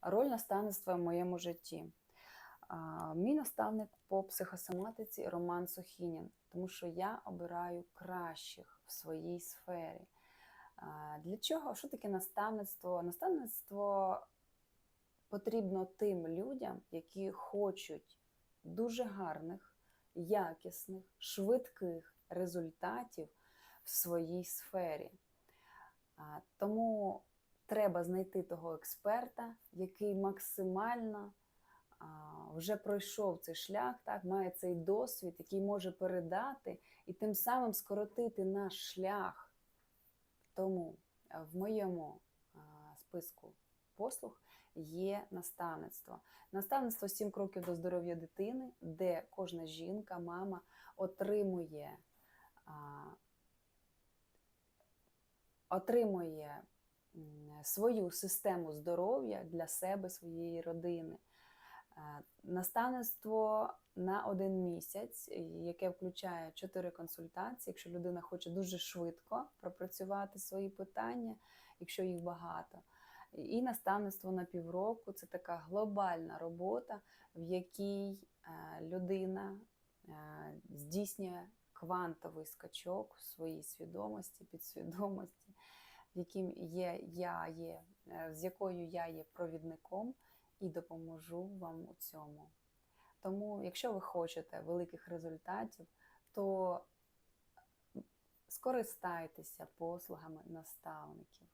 Роль наставництва в моєму житті. Мій наставник по психосоматиці Роман Сухінін, тому що я обираю кращих в своїй сфері. Для чого? Що таке наставництво? Наставництво потрібно тим людям, які хочуть дуже гарних, якісних, швидких результатів в своїй сфері. Тому треба знайти того експерта, який максимально а, вже пройшов цей шлях, так, має цей досвід, який може передати і тим самим скоротити наш шлях. Тому е, в моєму а, списку послуг є наставництво. Наставництво «7 кроків до здоров'я дитини, де кожна жінка, мама отримує, а, отримує свою систему здоров'я для себе, своєї родини. Е, Наставництво на один місяць, яке включає чотири консультації, якщо людина хоче дуже швидко пропрацювати свої питання, якщо їх багато. І наставництво на півроку це така глобальна робота, в якій е, людина е, здійснює квантовий скачок в своїй свідомості, підсвідомості, яким є я є, е, з якою я є провідником і допоможу вам у цьому. Тому, якщо ви хочете великих результатів, то скористайтеся послугами наставників.